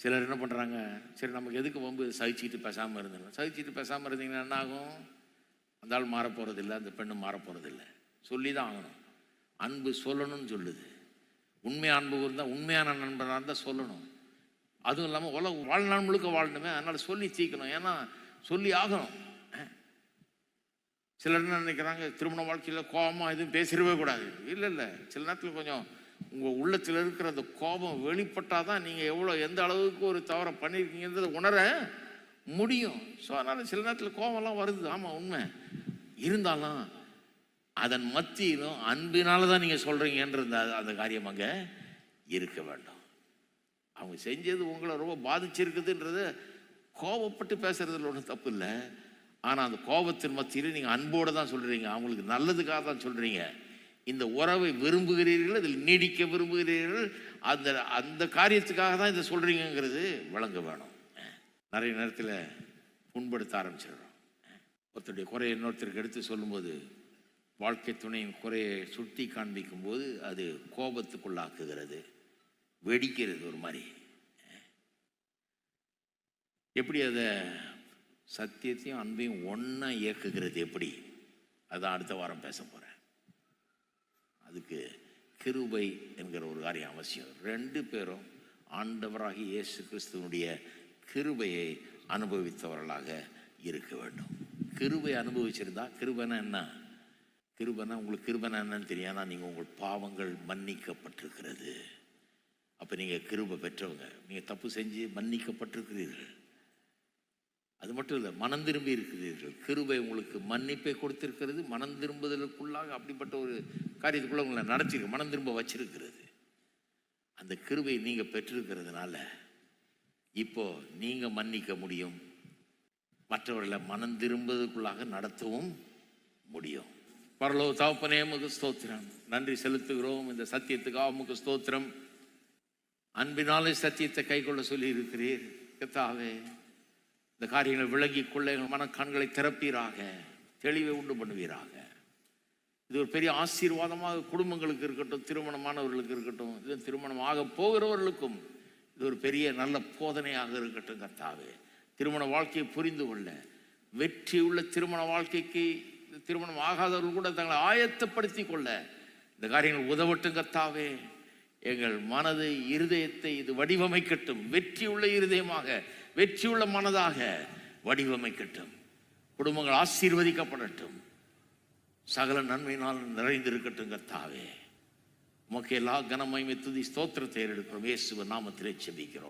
சிலர் என்ன பண்ணுறாங்க சரி நமக்கு எதுக்கு வம்பு? சகிச்சுட்டு பேசாமல் இருந்துடும் சகிச்சுட்டு பேசாமல் இருந்தீங்கன்னா என்ன ஆகும்? அந்த ஆள் மாற போகிறதில்ல அந்த பெண்ணும் மாற போகிறதில்ல சொல்லி தான் ஆகணும். அன்பு சொல்லணும்னு சொல்லுது. உண்மை அன்பு இருந்தால் உண்மையான நண்பனாக இருந்தால் சொல்லணும். அதுவும் இல்லாமல் உலக வாழ்நாள் முழுக்க வாழணுமே அதனால் சொல்லி தீக்கணும் ஏன்னா சொல்லி ஆகணும். சிலர் என்ன நினைக்கிறாங்க திருமண வாழ்க்கையில் கோபமாக எதுவும் பேசிடவே கூடாது. இல்லை இல்லை. சில நேரத்தில் கொஞ்சம் உங்கள் உள்ளத்தில் இருக்கிற அந்த கோபம் வெளிப்பட்டால் தான் நீங்கள் எவ்வளோ எந்த அளவுக்கு ஒரு தவறை பண்ணியிருக்கீங்கன்றதை உணர முடியும். ஸோ அதனால் சில நேரத்தில் கோபம்லாம் வருது. ஆமாம் உண்மை. இருந்தாலும் அதன் மத்தியிலும் அன்பினால தான் நீங்கள் சொல்கிறீங்கன்ற அந்த- அந்த காரியம் அங்கே இருக்க வேண்டும். அவங்க செஞ்சது உங்களை ரொம்ப பாதிச்சிருக்குதுன்றது கோபப்பட்டு பேசுறதுல ஒன்றும் தப்பு இல்லை ஆனால் அந்த கோபத்தின் மத்தியில் நீங்கள் அன்போடு தான் சொல்கிறீங்க அவங்களுக்கு நல்லதுக்காக தான் சொல்கிறீங்க இந்த உறவை விரும்புகிறீர்கள் அதில் நீடிக்க விரும்புகிறீர்கள் அந்த அந்த காரியத்துக்காக தான் இதை சொல்கிறீங்கங்கிறது விளங்க வேணும். நிறைய நேரத்தில் புண்படுத்த ஆரம்பிச்சிடுறோம். ஒருத்தருடைய குறையை இன்னொருத்தருக்கு எடுத்து சொல்லும்போது வாழ்க்கை துணையின் குறையை சுட்டி காண்பிக்கும் போது அது கோபத்துக்குள்ளாக்குகிறது வெடிக்கிறது ஒரு மாதிரி. எப்படி அதை சத்தியத்தையும் அன்பையும் ஒன்றா இயக்குகிறது எப்படி? அதான் அடுத்த வாரம் பேச போகிறேன் அதுக்கு கிருபை என்கிற ஒரு காரியம் அவசியம். ரெண்டு பேரும் ஆண்டவராகி இயேசு கிறிஸ்துவனுடைய கிருபையை அனுபவித்தவர்களாக இருக்க வேண்டும். கிருபை அனுபவிச்சிருந்தா கிருபனா என்ன? கிருபனா உங்களுக்கு கிருபனா என்னன்னு தெரியும். நீங்கள் உங்கள் பாவங்கள் மன்னிக்கப்பட்டிருக்கிறது. அப்போ நீங்கள் கிருபை பெற்றவங்க. நீங்கள் தப்பு செஞ்சு மன்னிக்கப்பட்டிருக்கிறீர்கள். அது மட்டும் இல்லை மனம் திரும்பி இருக்கிறீர்கள் கிருபை உங்களுக்கு மன்னிப்பை கொடுத்திருக்கிறது மனம் திரும்புதலுக்குள்ளாக அப்படிப்பட்ட ஒரு காரியத்துக்குள்ள உங்களை நடத்திருக்கு மனம் திரும்ப வச்சிருக்கிறது. அந்த கிருபை நீங்கள் பெற்றிருக்கிறதுனால இப்போ நீங்கள் மன்னிக்க முடியும். மற்றவர்களை மனம் திரும்புவதற்குள்ளாக நடத்தவும் முடியும். பரலோ தகப்பனே உமக்கு ஸ்தோத்திரம். நன்றி செலுத்துகிறோம். இந்த சத்தியத்துக்காக உமக்கு ஸ்தோத்திரம். அன்பினாலே சத்தியத்தை கைக்கொள்ள சொல்லி இருக்கிறீர் கத்தாவே இந்த காரியங்களை விலகி கொள்ள எங்கள் மனக்கண்களை திறப்பீராக தெளிவை உண்டு பண்ணுவீராக. இது ஒரு பெரிய ஆசீர்வாதமாக குடும்பங்களுக்கு இருக்கட்டும் திருமணமானவர்களுக்கு இருக்கட்டும் இது திருமணம் ஆக போகிறவர்களுக்கும் இது ஒரு பெரிய நல்ல போதனையாக இருக்கட்டும் கர்த்தாவே. திருமண வாழ்க்கையை புரிந்து கொள்ள வெற்றி உள்ள திருமண வாழ்க்கைக்கு திருமணம் ஆகாதவர்கள் கூட தங்களை ஆயத்தப்படுத்தி கொள்ள இந்த காரியங்கள் உதவட்டும் கர்த்தாவே. எங்கள் மனதை இருதயத்தை இது வடிவமைக்கட்டும். வெற்றியுள்ள இருதயமாக வெற்றியுள்ள மனதாக வடிவமைக்கட்டும். குடும்பங்கள் ஆசீர்வதிக்கப்படட்டும். சகல நன்மையினால் நிறைந்திருக்கட்டும் கர்த்தாவே. உமக்கு எல்லா கனமைமை துதி ஸ்தோத்திரத்தை ஏறெடுக்கிறோம். இயேசுவ நாமத்திலே செபிக்கிறோம்.